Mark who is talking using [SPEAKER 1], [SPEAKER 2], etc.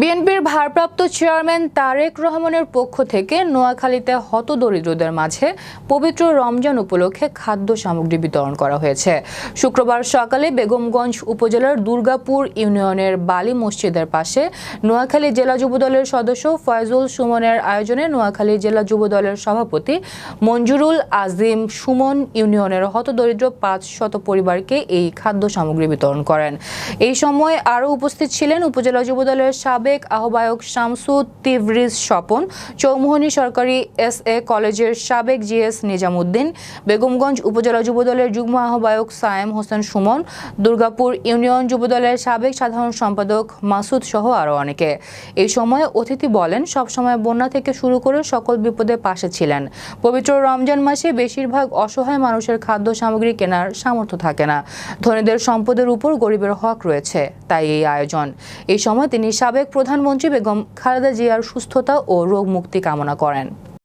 [SPEAKER 1] বিএনপির ভারপ্রাপ্ত চেয়ারম্যান তারেক রহমানের পক্ষ থেকে নোয়াখালীতে হতদরিদ্রদের মাঝে পবিত্র রমজান উপলক্ষে খাদ্য সামগ্রী বিতরণ করা হয়েছে। শুক্রবার সকালে বেগমগঞ্জ উপজেলার দুর্গাপুর ইউনিয়নের বালি মসজিদের পাশে নোয়াখালী জেলা যুবদলের সদস্য ফয়জুল সুমনের আয়োজনে নোয়াখালী জেলা যুবদলের সভাপতি মঞ্জুরুল আজিম সুমন ইউনিয়নের হতদরিদ্র পাঁচ শত পরিবারকে এই খাদ্য সামগ্রী বিতরণ করেন। এই সময় আরও উপস্থিত ছিলেন উপজেলা যুবদলের সাবেক আহ্বায়ক শামসু তিভরিজ স্বপন, চৌমোহনী সরকারি এস এ কলেজের সাবেক জিএস নিজামুদ্দিন, বেগমগঞ্জ উপজেলা যুবদলের যুগ্ম আহ্বায়ক সায়েম হোসেন সুমন, দুর্গাপুর ইউনিয়ন যুবদলের সাবেক সাধারণ সম্পাদক মাসুদ সহ আরও অনেকে। এই সময় অতিথি বলেন, সবসময় বন্যা থেকে শুরু করে সকল বিপদে পাশে ছিলেন। পবিত্র রমজান মাসে বেশিরভাগ অসহায় মানুষের খাদ্য সামগ্রী কেনার সামর্থ্য থাকে না। ধনীদের সম্পদের উপর গরিবের হক রয়েছে, তাই এই আয়োজন। এই সময় তিনি সাবেক প্রধানমন্ত্রী বেগম খালেদা জিয়ার সুস্থতা ও রোগ মুক্তি কামনা করেন।